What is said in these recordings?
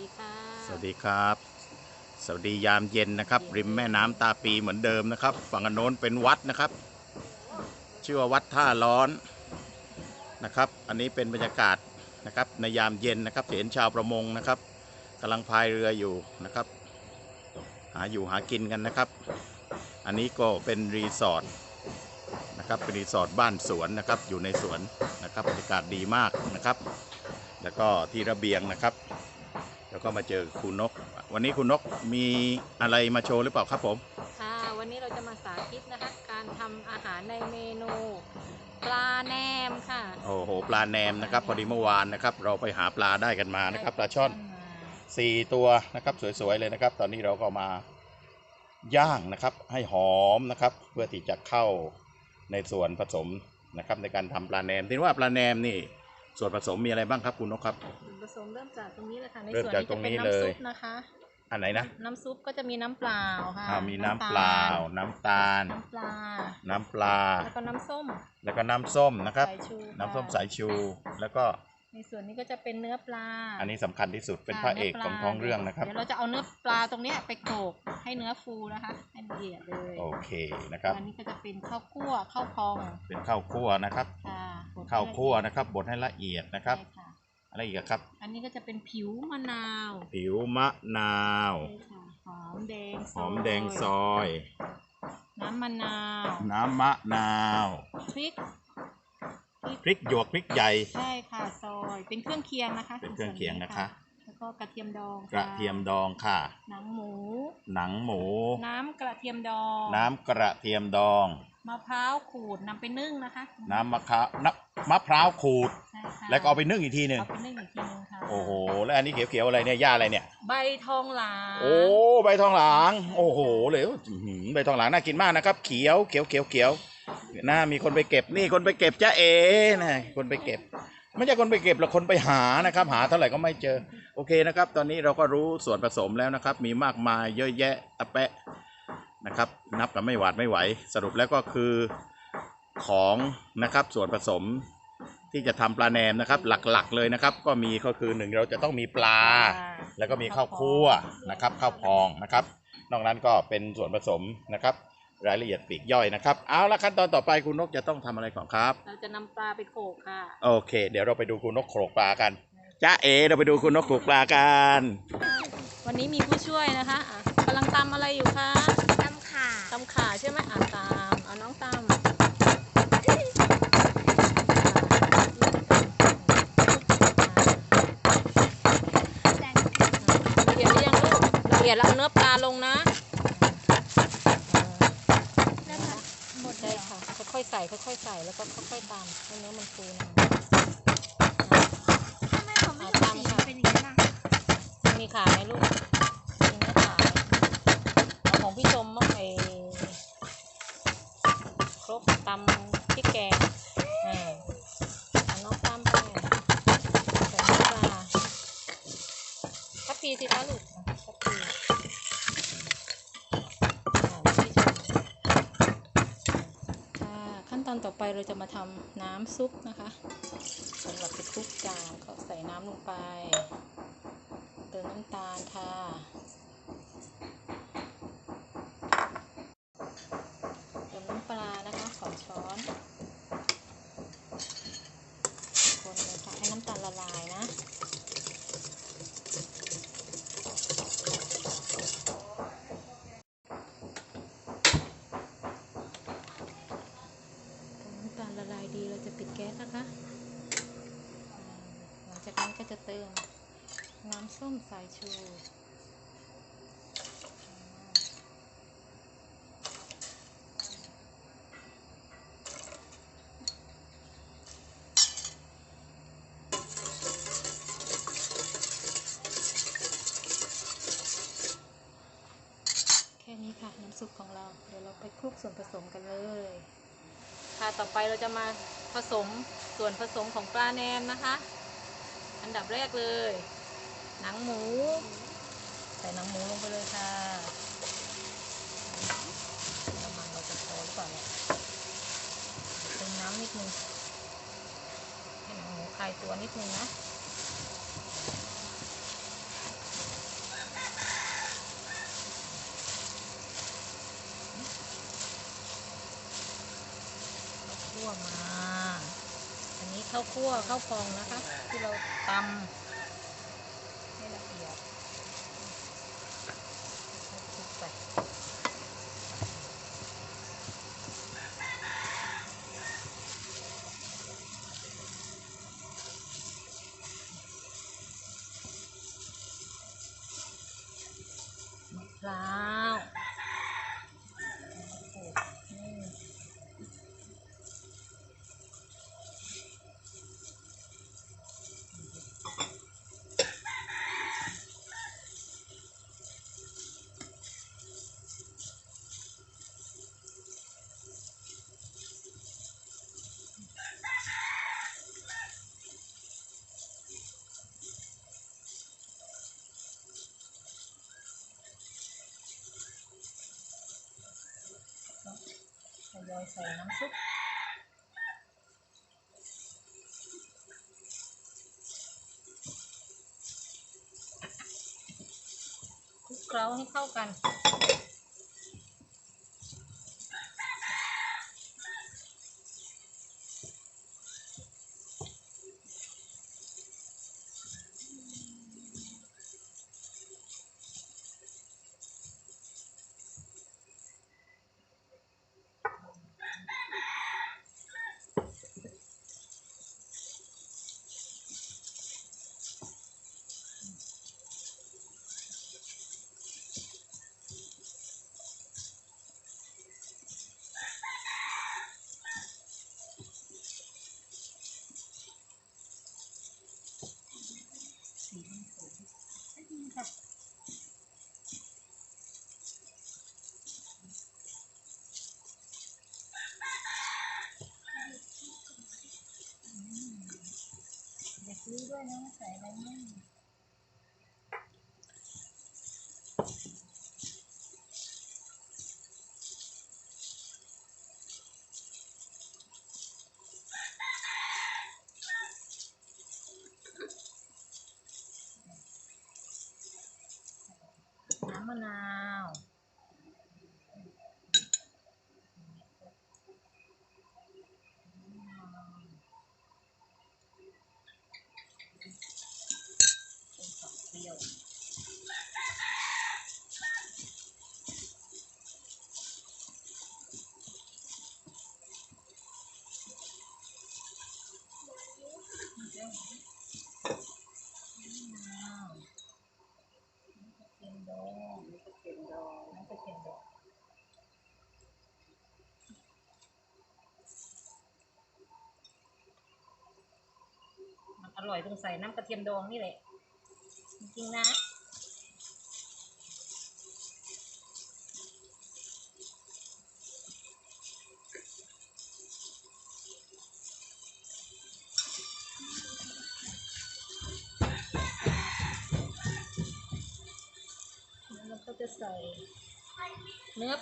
ดีค่ะ สวัสดีครับ สวัสดียามเย็นนะครับ ริมแม่น้ำตาปีเหมือนเดิมนะครับ ฝั่งอนโน้นเป็นวัดนะครับ ชื่อว่าวัดท่าร้อนนะครับ อันนี้เป็นบรรยากาศนะครับในยามเย็นนะครับเห็นชาวประมงนะครับกำลังพายเรืออยู่นะครับ หาอยู่หากินกันนะครับ อันนี้ก็เป็นรีสอร์ทนะครับเป็นรีสอร์ทบ้านสวนนะครับอยู่ในสวนนะครับบรรยากาศดีมากนะครับ แล้วก็ที่ระเบียงนะครับแล้ว ก็มาเจอคุณนก วันนี้คุณนกมีอะไรมาโชว์หรือเปล่าครับผม ค่ะ วันนี้เราจะมาสาธิตนะคะ การทำอาหารในเมนูปลาแหนมค่ะ โอ้โห ปลาแนมนะครับ พอดีเมื่อวานนะครับ เราไปหาปลาได้กันมานะครับ ปลาช่อนสี่ตัวนะครับ สวยๆเลยนะครับ ตอนนี้เราก็มาย่างนะครับ ให้หอมนะครับ เพื่อที่จะเข้าในส่วนผสมนะครับ ในการทำปลาแนมที่ว่าปลาแนมนี่ ส่วนผสมมีอะไรบ้างครับคุณนกครับ ส่วนผสมเริ่มจากตรงนี้เลยค่ะในเริ่มส่วนจากนี้ตรจะงเป็นนี้น้ำเลซุย ปนะคะ อันไหนนะน้ำซุปก็จะมีน้ำเปล่าค่ะอ่ามีน้ำเปล่า น้ำตาล น้ำปลา น้ำปลา แล้วก็น้ำส้มแล้วก็น้ำส้มนะครับ สายชูค่ะน้ำส้มสายชู แล้วก็ ในส่วนนี้ก็จะเป็นเนื้อปลาอันนี้สำคัญที่สุดเป็นค่พระเอกนื้ของท้องเรื่องนะครับเดี๋ยวเราจะเอาเนื้อปลาตรงเนี้ยไปโขลกให้เนื้อฟูนะคะให้ละเอียดเลยโอเคนะครับ อันนี้ก็จะเป็นข้าวคั่วข้าวพองเป็นข้าวคั่วนะครับค่ะบดให้ข้าวคั่วละเอียดนะครับบดให้ละเอียดนะครับใช่ค่ะอะไรอีกอะครับ อันนี้ก็จะเป็นผิวมะนาวผิวมะนาว ใช่ค่ะหอมแดงหอมแดงซอย น้ำมะนาวน้ำมะนาว พริก พริกหยวกพริกใหญ่ใช่ค่ะซอยเป็นเครื่องเคียงนะคะเป็นเครื่องเคียงนะคะ แล้วก็กระเทียมดองกระเทียมดองค่ะ หนังหมู หนังหมู น้ำกระเทียมดองน้ำกระเทียมดอง มะพร้าวขูดนำไปนึ่งนะคะน้ำมะขามน้ำมะพร้าวขูด ใช่ค่ะแล้วก็เอาไปนึ่งอีกทีหนึ่งเอาไปนึ่งอีกทีนึงค่ะโอ้โหแล้วอันนี้เขียวๆอะไรเนี่ยหญ้าอะไรเนี่ย ใบทองหลางโอ้ใบทองหลาง โอ้โหเลยอื้อหือใบทองหลางน่ากินมากนะครับ เขียวเขียวเขียวเขียว น่ามีคนไปเก็บนี่คนไปเก็บจ้าเอนะคนไปเก็บ ไม่ใช่คนไปเก็บหรอกคนไปหานะครับ หาเท่าไหร่ก็ไม่เจอ โอเคนะครับ ตอนนี้เราก็รู้ส่วนผสมแล้วนะครับ มีมากมายเยอะแยะตะแปะนะครับ นับกันไม่หวาดไม่ไหว สรุปแล้วก็คือของนะครับส่วนผสมที่จะทำปลาแหนมนะครับ หลักๆเลยนะครับ ก็มีก็คือหนึ่งเราจะต้องมีปลา แล้วก็มีข้าวคั่วนะครับข้าวพองนะครับ นอกนั้นก็เป็นส่วนผสมนะครับ รายละเอียดปลีกย่อยนะครับ เอาละขั้นตอนต่อไปคุณนกจะต้องทำอะไรก่อนครับ เราจะนำปลาไปโขลกค่ะ โอเค เดี๋ยวเราไปดูคุณนกโขลกปลากันจ้าเอเราไปดูคุณนกโขลกปลากัน วันนี้มีผู้ช่วยนะคะอะกำลังตำอะไรอยู่คะตำข่าตำขาใช่ไหมอะตามเอาน้องตำละเอียดหรือยังลูกละเอียดแล้วเอาเนื้อปลาลงนะ ค่อยๆใส่ค่อยๆใส่แล้วก็ค่อยๆตามให้เนื้อมันฟูหน่อยทำไมผมไม่เห็นสีมันเป็นอย่างนี้ล่ะมีขาไหมลูกมีเนื้อขาไหมเอาของพี่ชมมาไปครบตำพริกแกงอ่าเอาน้องตำไปใส่น้ำปลาทัพพีสิคะลูกอะทัพพีอ่าพี่ชมค่ะขั้น ตอนต่อไปเราจะมาทำน้ำซุปนะคะสำหรับไปคลุกจานก็ใส่น้ำลงไป เติมน้ำตาลค่ะีเราจะปิดแก๊สนะคะ หลังจากนั้นก็จะเติมน้ำส้มสายชูแค่นี้ค่ะน้ำซุปของเรา เดี๋ยวเราไปคลุกส่วนผสมกันเลย ค่ะต่อไปเราจะมาผสมส่วนผสมของปลาแนมนะคะ อันดับแรกเลย หนังหมู ใส่หนังหมูลงไปเลยค่ะน้ำมันเราจะพอหรือเปล่าเนี่ยเติมน้ำนิดนึงให้หนังหมูคลายตัวนิดนึงนะ ข้าวคั่วมา อันนี้ข้าว คั่วข้าวพองนะคะ ที่เราตำให้ละเอียดคลุกไปมะพร้า ยอยใส่น้ำซุปคลุกเคล้าให้เข้ากัน ด้วยนะใส่อะไรมั่งน้ำมะนาว เป็นฝักเปรี้ยว น้ำตะเคียนดองน้ำตะเคียนดองน้ำตะ เคียนดองมันอร่อยตรงใส่น้ำกระเทียมดองนี่แหละ จริงๆนะ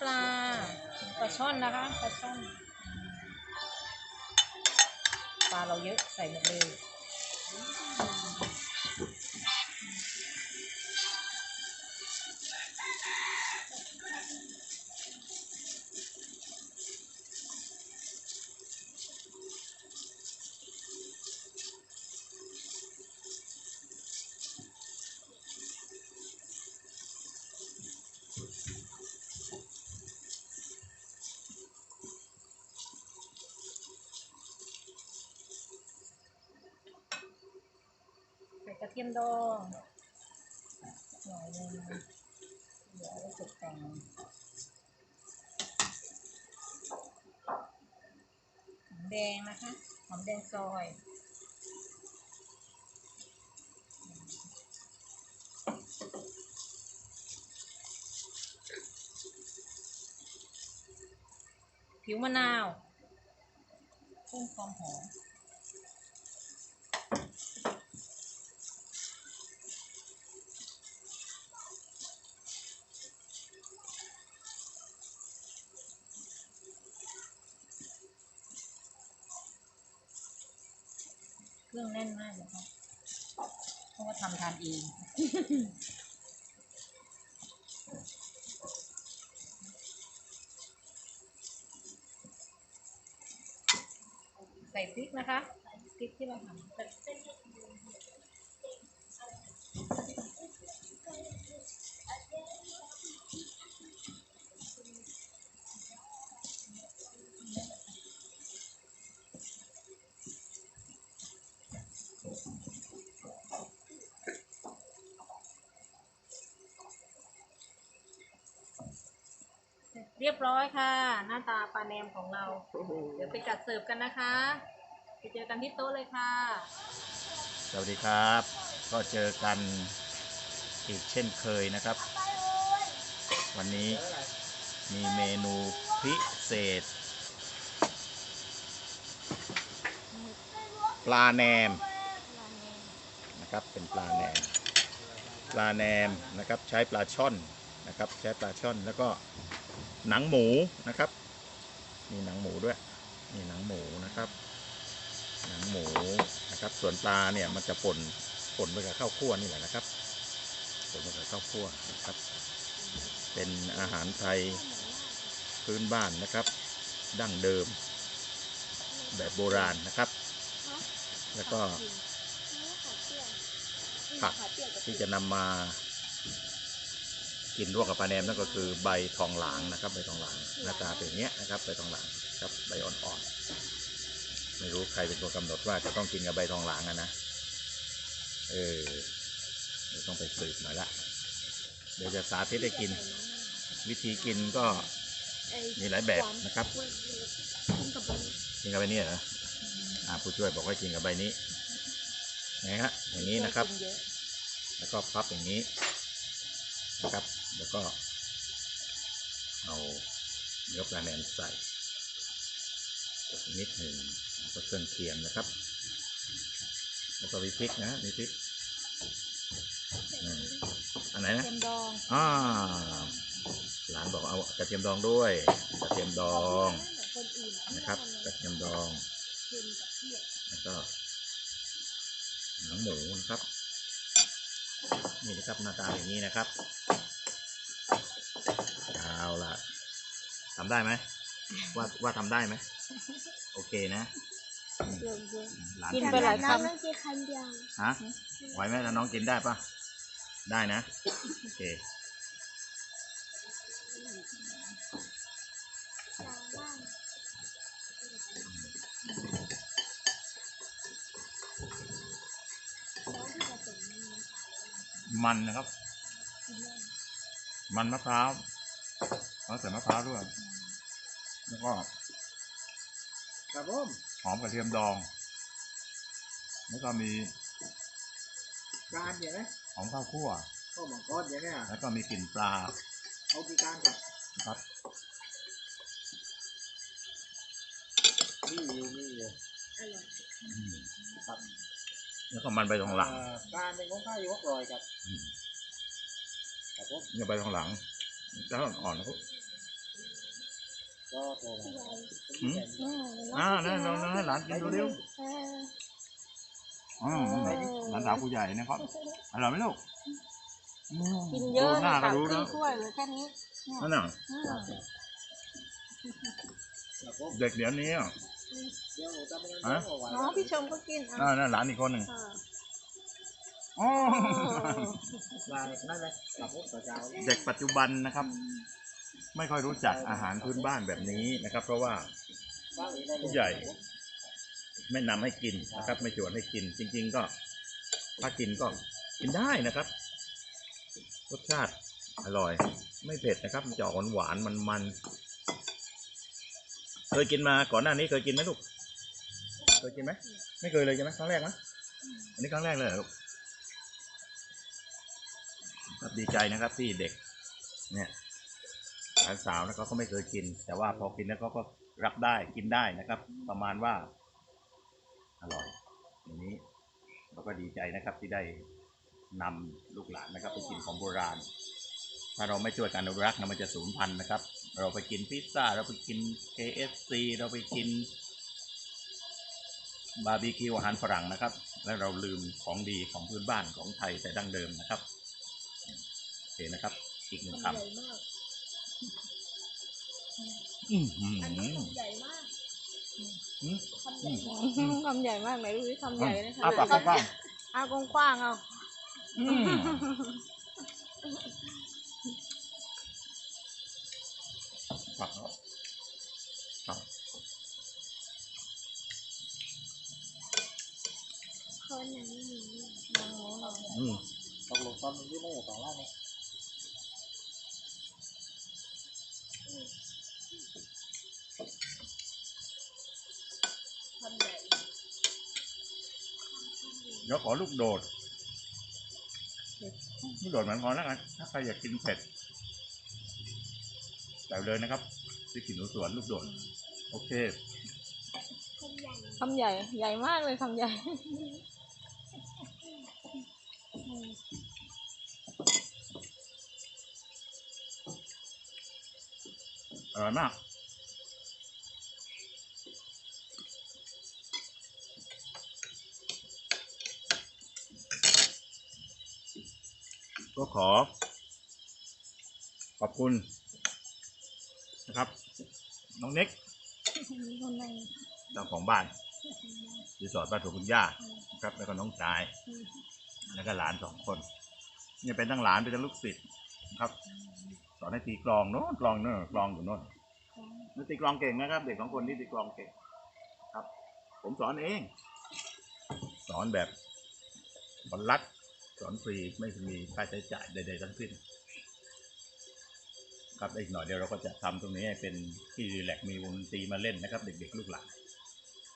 ปลาปลาช่อนนะคะปลาช่อนปลาเราเยอะใส่หมดเลย ทียมดองหน่อยนึงเดี๋ยวเอาไว้ตกแต่งหอมแดงนะคะหอมแดงซอยผิวมะนาวเพิ่มความหอม เครื่องแน่นมากเลยครับเพราะว่าทำทาน เองใส่พริกนะคะพริกที่เราทำ บร้อยค่ะ หน้าตาปลาแนมของเรา เดี๋ยวไปจัดเสิร์ฟกันนะคะ ไปเจอกันที่โต๊ะเลยค่ะ สวัสดีครับ ก็เจอกันอีกเช่นเคยนะครับ วันนี้มีเมนูพิเศษ ปลาแหนมนะครับเป็นปลาแหนม ปลาแหนมนะครับใช้ปลาช่อนนะครับใช้ปลาช่อนแล้วก็ หนังหมูนะครับ มีหนังหมูด้วยมีหนังหมูนะครับ หนังหมูนะครับ ส่วนปลาเนี่ยมันจะป่นป่นไปกับข้าวคั่วนี่แหละนะครับป่นไปกับข้าวคั่วนะครับ เป็นอาหารไทยพื้นบ้านนะครับ ดั้งเดิม แบบโบราณนะครับ แล้วก็ผักที่จะนำมา กินร่วมกับปลาแหนมนั่นก็คือใบทองหลางนะครับ ใบทองหลางหน้าตาเป็นอย่างเงี้ยนะครับ ใบทองหลางครับใบอ่อนๆไม่รู้ใครเป็นตัวกำหนดว่าจะต้องกินกับใบทองหลางอะนะเออเดี๋ยวต้องไปสืบหน่อยละเดี๋ยวจะสาธิตให้กิน วิธีกินก็มีหลายแบบนะครับกินกับใบนี้เหรออ่าผู้ช่วยบอกว่ากินกับใบนี้ไงฮะอย่างนี้นะครับ แล้วก็พับอย่างนี้ นะครับ แล้วก็เอาเนื้อปลาแหนมใส่กดนิดหนึ่งแล้วก็เครื่องเคียงนะครับ แล้วก็มีพริกนะมีพริกอืมอันไหนนะเค็มดองอ่าหลานบอกเอากระเทียมดองด้วยกระเทียมดองนะครับกระเทียมดอง แล้วก็หนังหมูนะครับ นี่นะครับหน้าตาอย่างนี้นะครับเอาล่ะทำได้ไหมว่าว่าทำได้ไหมโอเคนะอืมหลานกินไปหลายคน้องต้องกินคำเดียวฮะไหวไหมถ้าน้องกินได้ปะได้นะโอเคมัน นะครับ มันมะพร้าวเราใส่มะพร้าวด้วย แล้วก็ครับผมหอมกระเทียมดอง แล้วก็มีการอย่างนี้หอมข้าวคั่วข้าวหมังกรอย่างนี้แล้วก็มีกลิ่นปลาเอากี่การครับนะครับนี่อยู่นี่อยู่อืมครับ แล้วก็มันใบทองหลังเอ่อการเป็นของข้าวอยู่หกร้อยครับอืมครับผมเนี่ยใบทองหลังจะอ่อนๆนะครับก็โทรมาอืมอ่านั่นลองให้หลานกินดูเร็วอืมหลานสาวผู้ใหญ่นะครับอร่อยไหมลูกอืมกินเยอะดูหน้าก็ตักรู้ครึ่แล้งวถ้วยเหลือแค่นี้นั่นน่ะอืมครับผมเด็กเดี๋ยวนี้อะ เดี๋ยวผมจะไปเงินฮะเอาไว้น้องพี่ชมก็กินอะอ่านั่นหลานอีกคนหนึ่งอ่าอ๋อลายนั่นเลยครับผมต่อเช้าเด็กปัจจุบันนะครับ ไม่ค่อยรู้จักอาหารพื้นบ้านแบบนี้นะครับ เพราะว่าบ้านนี้ได้เลยผู้ใหญ่ ไม่นำให้กินนะครับ ไม่ชวนให้กิน จริง ๆ ก็ ถ้ากินก็กินได้นะครับรสชาติอร่อย ไม่เผ็ดนะครับมันจะออกหวานๆมันๆ เคยกินมาก่อนหน้านี้เคยกินไหมลูก เคยกินไหมไม่เคยเลยใช่ไหมครั้งแรกนะอันนี้ครั้งแรกเลยลูกครับดีใจนะครับที่เด็ก เนี่ยหลานสาวนะเขาก็ไม่เคยกิน แต่ว่าพอกินแล้วเขาก็รับได้กินได้นะครับ ประมาณว่า อร่อยอย่างนี้เราก็ดีใจนะครับที่ได้นำลูกหลานนะครับไปกินของโบราณ ถ้าเราไม่ช่วยกันอนุรักษ์นะมันจะสูญพันธุ์นะครับ เราไปกินพิซซ่า เราไปกิน KFC เราไปกินบาร์บีคิวอาหารฝรั่งนะครับ และเราลืมของดีของพื้นบ้านของไทยแต่ดั้งเดิมนะครับโอเคนะครับ อีกหนึ่งคำอื้อหือใหญ่มากอืมคำใหญ่มากคำใหญ่มากไหนดูสิคำใหญ่เลยค่ะอ้าปากกว้างเอากว้างๆเอา ๆอืมปากครับครับคนไหนมีอืมตกลงตอนนี้ไม่อยู่สองล่างเนี่ยเดี๋ยวขอลูกโดดลูกโดดเหมือนกันแล้วกันถ้าใครอยากกินเผ็ด ใส่เลยนะครับที่กินหนูสวนลูกโดดโอเคคำใหญ่คำใหญ่ ใหญ่มากเลยคำใหญ่ อร่อยมาก ก็ขอ ขอบคุณ นะครับ น้องเน็กเจ้าของบ้านรีสอร์ทบ้านถูกคุณย่านะครับ แล้วก็น้องชาย แล้วก็หลานสองคน เนี่ยเป็นทั้งหลานเป็นทั้งลูกศิษย์นะครับ สอนให้ตีกลองโน้นกลองโน้นกลองอยู่โน้นตีกลองเก่งนะครับ เด็กของคนที่ตีกลองเก่งครับ ผมสอนเอง สอนแบบบรรลัดสอนฟรีไม่มีค่าใช้จ่ายใดๆทั้งสิ้น ครับอีกหน่อยเดี๋ยวเราก็จะทำตรงนี้ให้เป็นที่รีแลกมีวงดนตรีมาเล่นนะครับ เด็กๆลูกหลาน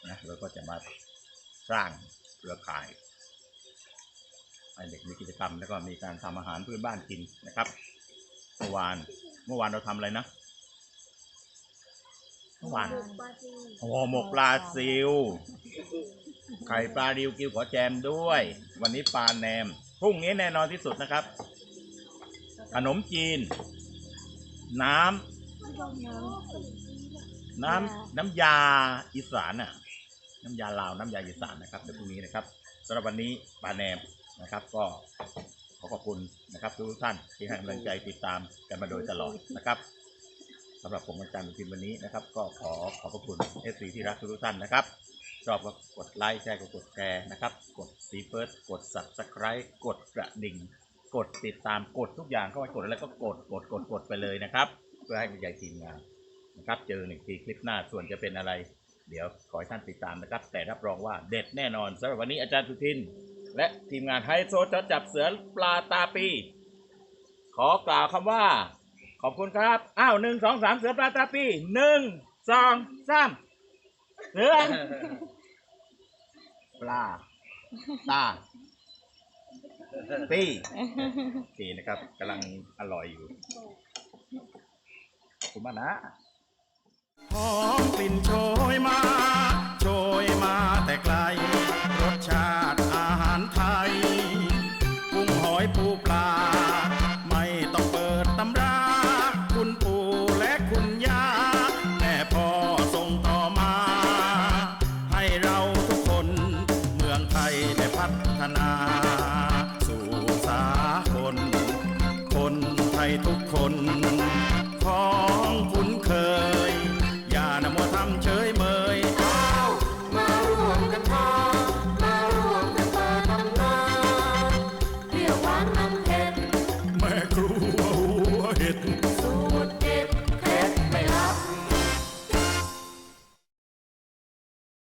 นะแล้วก็จะมาสร้างเครือข่ายให้เด็กมีกิจกรรมแล้วก็มีการทำอาหารพื้นบ้านกินนะครับ เมื่อวานเมื่อวานเราทำอะไรนะเมื่อวานห่อหมกปลาซิว ไข่ปลาดิวกิวขอแจมด้วย วันนี้ปลาแหนมพรุ่งนี้แน่นอนที่สุดนะครับ ขนมจีน น้ำน้ำน้ำยาอีสานน่ะ น้ำยาลาวน้ำยาอีสานนะครับเดี๋ยวพรุ่งนี้นะครับสำหรับวันนี้ปลาแหนมนะครับ ก็ขอขอบคุณนะครับทุกท่านที่ให้กำลังใจติดตามกันมาโดยตลอดนะครับสำหรับผมอาจารย์บุญทินวันนี้นะครับ ก็ขอขอบพระคุณเอฟซีที่รักทุกท่านนะครับชอบก็กดไลค์แชร์ก็กดแชร์นะครับ กดซีเฟิร์สกด subscribe กดกระดิ่ง กดติดตามกดทุกอย่างเข้าไปกดแล้วก็กดกดกดกดไปเลยนะครับ เพื่อให้กำลังใจทีมงานนะครับ เจอหนึ่งทีคลิปหน้าส่วนจะเป็นอะไร เดี๋ยวขอให้ท่านติดตามนะครับ แต่รับรองว่าเด็ดแน่นอนสำหรับวันนี้อาจารย์สุทิน และทีมงานไฮโซจะจับเสือปลาตาปี ขอกล่าวคำว่า ขอบคุณครับอ้าวหนึ่งสองสามเสือปลาตาปีหนึ่งสองสามเสือปลาตา ปีโอเคนะครับกำลังอร่อยอยู่ขอบคุณมากนะหอมกลิ่นโชยมา โชยมาแต่ไกล รสชาติอาหารไทย